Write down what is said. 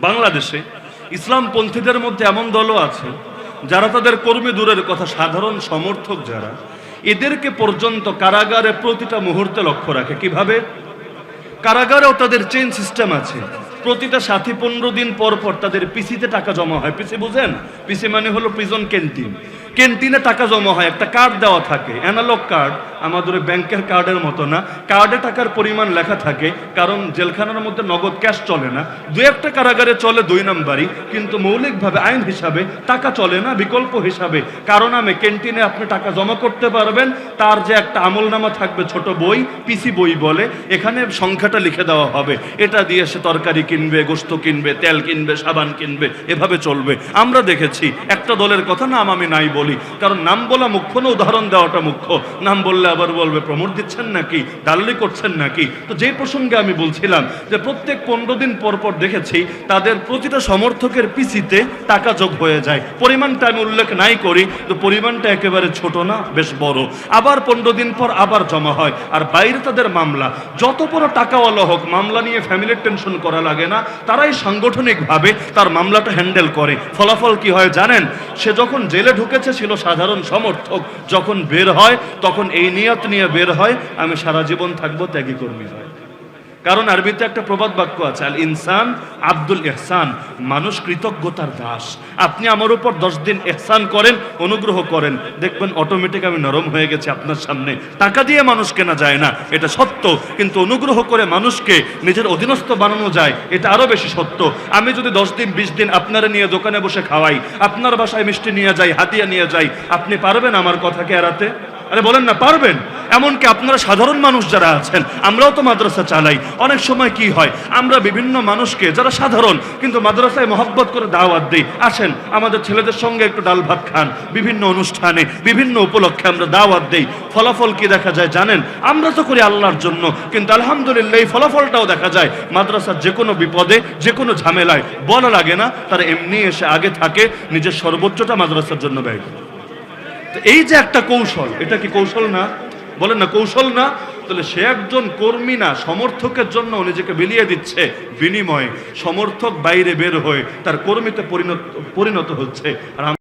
বাংলাদেশে ইসলামপন্থীদের মধ্যে এমন দলও আছে যারা তাদের কর্মী দূরের কথা সাধারণ সমর্থক যারা, এদেরকে পর্যন্ত কারাগারে প্রতিটা মুহূর্তে লক্ষ্য রাখে। কীভাবে? কারাগারেও তাদের চেইন সিস্টেম আছে। প্রতিটা সাথী পনেরো দিন পর পর তাদের পিসিতে টাকা জমা হয়। পিসি বুঝেন? পিসি মানে হলো প্রিজন ক্যান্টিন ক্যান্টিনে টাকা জমা হয়, একটা কার্ড দেওয়া থাকে অ্যানালগ কার্ড আমাদের ব্যাংকের কার্ডের মতো না। কার্ডে টাকার পরিমাণ লেখা থাকে, কারণ জেলখানার মধ্যে নগদ ক্যাশ চলে না। দু একটা কারাগারে চলে দুই নাম্বারই, কিন্তু মৌলিকভাবে, আইন হিসাবে টাকা চলে না, বিকল্প হিসাবে। কারণ আমি ক্যান্টিনে আপনি টাকা জমা করতে পারবেন, তার যে একটা আমলনামা থাকবে, ছোট বই পিসি বই বলে, এখানে সংখ্যাটা লিখে দেওয়া হবে। এটা দিয়ে সে তরকারি কিনবে, গোস্ত কিনবে, তেল কিনবে, সাবান কিনবে, এভাবে চলবে। আমরা দেখেছি, একটা দলের কথা নাম আমি নাই বলি। কারণ নাম বলা মুখ্য না, উদাহরণ দেওয়াটা মুখ্য। নাম বললে আবার বলবে প্রমোট দিচ্ছেন নাকি, দালালি করছেন নাকি? তো যে প্রসঙ্গে আমি বলছিলাম যে প্রত্যেক পনেরো দিন পর পর দেখেছি, তাদের প্রতিটা সমর্থকের পিসিতে টাকা যোগ হয়ে যায়। পরিমাণটা আমি উল্লেখ নাই করি, তো পরিমাণটা একেবারে ছোট না, বেশ বড়। আবার পনেরো দিন পর আবার জমা হয়, আর বাইরে তাদের মামলা। যত বড় টাকাওয়ালা হোক, মামলা নিয়ে ফ্যামিলির টেনশন করা লাগে না, তারাই সাংগঠনিকভাবে তার মামলাটা হ্যান্ডেল করে। ফলাফল কি হয় জানেন? সে যখন জেলে ঢুকেছে ছিল সাধারণ সমর্থক। যখন বের হয়, তখন এই নিয়ত নিয়ে বের হয়, আমি সারা জীবন থাকব ত্যাগী কর্মী হয়। কারণ আরবিতে একটা প্রবাদ বাক্য আছে, আল ইনসান আব্দুল এহসান মানুষ কৃতজ্ঞতার দাস। আপনি আমার উপর দশ দিন এহসান করেন, অনুগ্রহ করেন। দেখবেন অটোমেটিক আমি নরম হয়ে গেছি আপনার সামনে। টাকা দিয়ে মানুষ কেনা যায় না, এটা সত্য। কিন্তু অনুগ্রহ করে মানুষকে নিজের অধীনস্থ বানানো যায়, এটা আরও বেশি সত্য। আমি যদি দশ দিন, বিশ দিন আপনারা নিয়ে দোকানে বসে খাওয়াই, আপনার বাসায় মিষ্টি নিয়ে যাই, হাতিয়া নিয়ে যাই, আপনি পারবেন আমার কথাকে এড়াতে? আরে বলেন না, পারবেন? এমনকি আপনারা সাধারণ মানুষ যারা আছেন, আমরাও তো মাদ্রাসা চালাই। অনেক সময় কি হয়, আমরা বিভিন্ন মানুষকে, যারা সাধারণ, কিন্তু মাদ্রাসায় মহব্বত করে দাওয়াত দিই, আসেন, আমাদের ছেলেদের সঙ্গে একটু ডাল ভাত খান। বিভিন্ন অনুষ্ঠানে, বিভিন্ন উপলক্ষে আমরা দাওয়াত দিই। ফলাফল কি দেখা যায় জানেন? আমরা তো করি আল্লাহর জন্য, কিন্তু আলহামদুলিল্লাহ এই ফলাফলটাও দেখা যায়। মাদ্রাসার যে কোনো বিপদে, যে কোনো ঝামেলায়, বলা লাগে না, তারা এমনি এসে আগে থাকে, নিজের সর্বোচ্চটা মাদ্রাসার জন্য ব্যয় করে। এই যে একটা কৌশল, এটা কি কৌশল না? বলেন না, কৌশল না। তাহলে সে একজন কর্মী না, সমর্থকের জন্য নিজেকে বিলিয়ে দিচ্ছে বিনিময়ে। সমর্থক বাইরে বের হয়ে তার কর্মীতে পরিণত পরিণত হচ্ছে। আর